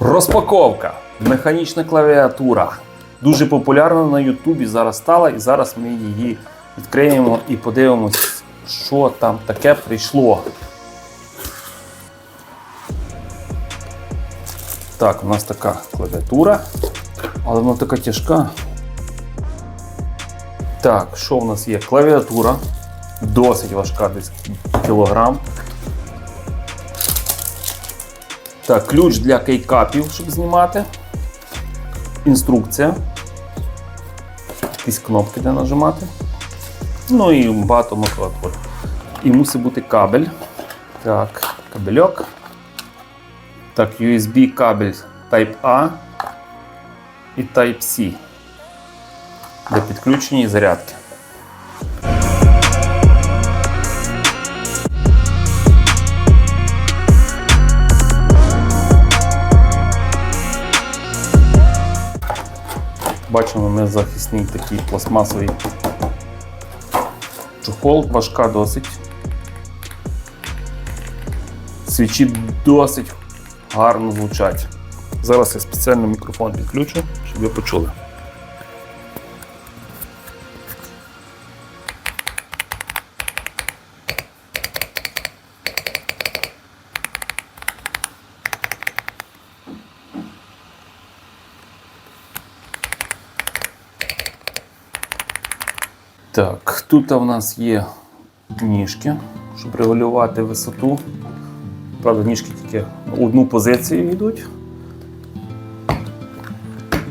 Розпаковка. Механічна клавіатура. Дуже популярна на Ютубі зараз стала, і зараз ми її відкриємо і подивимось, що там таке прийшло. Так, у нас така клавіатура, але вона така тяжка. Так, що в нас є? Клавіатура. Досить важка, десь кілограм. Так, ключ для кейкапів, щоб знімати. Інструкція. Якісь кнопки де нажимати. Ну і багато макротвор. І мусить бути кабель. Так, кабельок. Так, USB кабель Type-A і Type-C для підключення і зарядки. Бачимо ми захисний такий пластмасовий чохол, важка досить. Свічі досить гарно звучать. Зараз я спеціально мікрофон підключу, щоб ви почули. Так, тут у нас є ніжки, щоб регулювати висоту. Правда, ніжки тільки в одну позицію йдуть.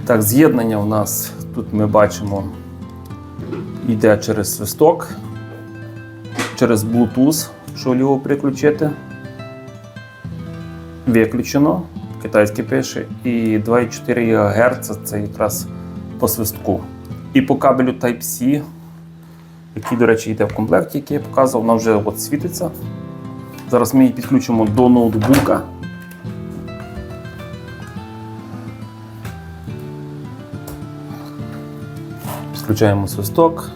Так, з'єднання у нас тут ми бачимо йде через свисток, через Bluetooth, що його переключити. Виключено, китайський пише, і 2,4 ГГц це якраз по свистку. І по кабелю Type-C який, до речі, йде в комплекті, який я показував, вона вже от світиться. Зараз ми її підключимо до ноутбука. Підключаємо свисток.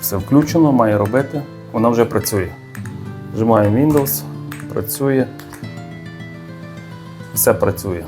Все включено, має робити. Вона вже працює. Нажимаємо Windows, працює. Все працює.